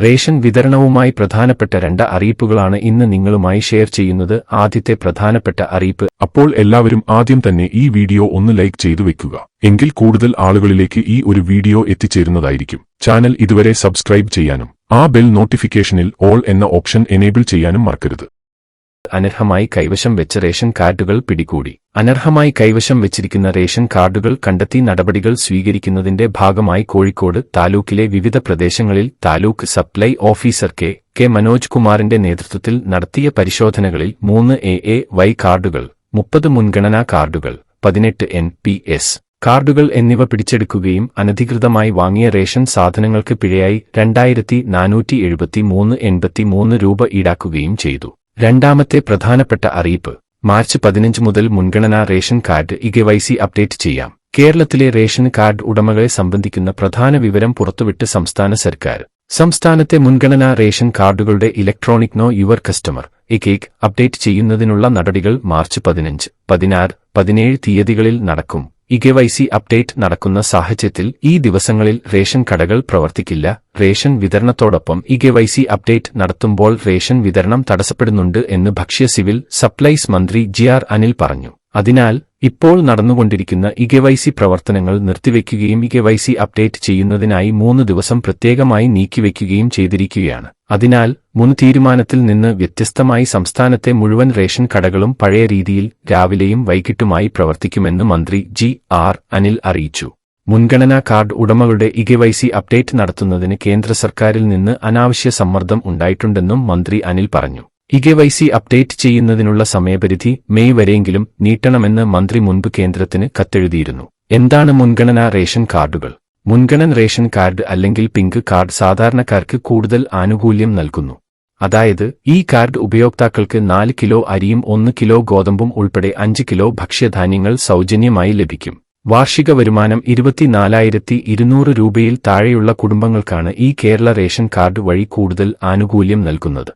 Ration വിതരണവുമായി പ്രധാനപ്പെട്ട രണ്ട് അറിയിപ്പുകളാണ് ഇന്ന് നിങ്ങളുമായി ഷെയർ ചെയ്യുന്നത്. ആദ്യത്തെ പ്രധാനപ്പെട്ട അറിയിപ്പ്. അപ്പോൾ എല്ലാവരും ആദ്യം തന്നെ ഈ വീഡിയോ ഒന്ന് ലൈക്ക് ചെയ്തു വെക്കുക. എങ്കിൽ കൂടുതൽ ആളുകളിലേക്ക് ഈ ഒരു വീഡിയോ എത്തിച്ചേരുന്നതായിരിക്കും. ചാനൽ ഇതുവരെ സബ്സ്ക്രൈബ് ചെയ്യാനും ആ ബെൽ നോട്ടിഫിക്കേഷനിൽ ഓൾ എന്ന ഓപ്ഷൻ എനേബിൾ ചെയ്യാനും മറക്കരുത്. അനർഹമായി കൈവശം വെച്ച റേഷൻ കാർഡുകൾ പിടികൂടി. അനർഹമായി കൈവശം വെച്ചിരിക്കുന്ന റേഷൻ കാർഡുകൾ കണ്ടെത്തി നടപടികൾ സ്വീകരിക്കുന്നതിന്റെ ഭാഗമായി കോഴിക്കോട് താലൂക്കിലെ വിവിധ പ്രദേശങ്ങളിൽ taluk supply officer K. K. Manoj കുമാറിന്റെ നേതൃത്വത്തിൽ നടത്തിയ പരിശോധനകളിൽ മൂന്ന് എ. എ. വൈ കാർഡുകൾ മുപ്പത് മുൻഗണനാ കാർഡുകൾ പതിനെട്ട് എൻ. പി. എസ്. കാർഡുകൾ എന്നിവ പിടിച്ചെടുക്കുകയും അനധികൃതമായി വാങ്ങിയ റേഷൻ സാധനങ്ങൾക്ക് പിഴയായി രണ്ടായിരത്തി നാനൂറ്റി എഴുപത്തി മൂന്ന് എൺപത്തി മൂന്ന് രൂപ ഈടാക്കുകയും ചെയ്തു. രണ്ടാമത്തെ പ്രധാനപ്പെട്ട അറിയിപ്പ്. മാർച്ച് പതിനഞ്ച് മുതൽ മുൻഗണനാ റേഷൻ കാർഡ് ഇകെവൈസി അപ്ഡേറ്റ് ചെയ്യാം. കേരളത്തിലെ റേഷൻ കാർഡ് ഉടമകളെ സംബന്ധിക്കുന്ന പ്രധാന വിവരം പുറത്തുവിട്ട് സംസ്ഥാന സർക്കാർ. സംസ്ഥാനത്തെ മുൻഗണനാ റേഷൻ കാർഡുകളുടെ ഇലക്ട്രോണിക് നോ യുവർ കസ്റ്റമർ ഇകേക്ക് അപ്ഡേറ്റ് ചെയ്യുന്നതിനുള്ള നടപടികൾ മാർച്ച് പതിനഞ്ച് പതിനാറ് പതിനേഴ് തീയതികളിൽ നടക്കും. ഇകെവൈസി അപ്ഡേറ്റ് നടക്കുന്ന സാഹചര്യത്തിൽ ഈ ദിവസങ്ങളിൽ റേഷൻ കടകൾ പ്രവർത്തിക്കില്ല. Ration വിതരണത്തോടൊപ്പം E K Y C update നടത്തുമ്പോൾ റേഷൻ വിതരണം തടസ്സപ്പെടുന്നുണ്ട് എന്ന് ഭക്ഷ്യ സിവിൽ സപ്ലൈസ് മന്ത്രി ജി ആർ അനിൽ പറഞ്ഞു. അതിനാൽ ഇപ്പോൾ നടന്നുകൊണ്ടിരിക്കുന്ന ഇ കെ വൈ സി പ്രവർത്തനങ്ങൾ നിർത്തിവെക്കുകയും സി അപ്ഡേറ്റ് ചെയ്യുന്നതിനായി മൂന്ന് ദിവസം പ്രത്യേകമായി നീക്കിവെക്കുകയും ചെയ്തിരിക്കുകയാണ്. അതിനാൽ മുൻ തീരുമാനത്തിൽ നിന്ന് വ്യത്യസ്തമായി സംസ്ഥാനത്തെ മുഴുവൻ റേഷൻ കടകളും പഴയ രീതിയിൽ രാവിലെയും വൈകിട്ടുമായി പ്രവർത്തിക്കുമെന്ന് മന്ത്രി ജി ആർ അനിൽ അറിയിച്ചു. മുൻഗണനാ കാർഡ് ഉടമകളുടെ ഇകെവൈസി അപ്ഡേറ്റ് നടത്തുന്നതിന് കേന്ദ്ര സർക്കാരിൽ നിന്ന് അനാവശ്യ സമ്മർദ്ദം ഉണ്ടായിട്ടുണ്ടെന്നും മന്ത്രി അനിൽ പറഞ്ഞു. ഇകെവൈസി അപ്ഡേറ്റ് ചെയ്യുന്നതിനുള്ള സമയപരിധി മെയ് വരെയെങ്കിലും നീട്ടണമെന്ന് മന്ത്രി മുൻപ് കേന്ദ്രത്തിന് കത്തെഴുതിയിരുന്നു. എന്താണ് മുൻഗണനാ റേഷൻ കാർഡുകൾ? മുൻഗണൻ റേഷൻ കാർഡ് അല്ലെങ്കിൽ പിങ്ക് കാർഡ് സാധാരണക്കാർക്ക് കൂടുതൽ ആനുകൂല്യം നൽകുന്നു. അതായത് ഈ കാർഡ് ഉപയോക്താക്കൾക്ക് നാല് കിലോ അരിയും ഒന്ന് കിലോ ഗോതമ്പും ഉൾപ്പെടെ അഞ്ച് കിലോ ഭക്ഷ്യധാന്യങ്ങൾ സൗജന്യമായി ലഭിക്കും. വാർഷിക വരുമാനം ഇരുപത്തിനാലായിരത്തി ഇരുന്നൂറ് രൂപയിൽ താഴെയുള്ള കുടുംബങ്ങൾക്കാണ് ഈ കേരള റേഷൻ കാർഡ് വഴി കൂടുതൽ ആനുകൂല്യം നൽകുന്നത്.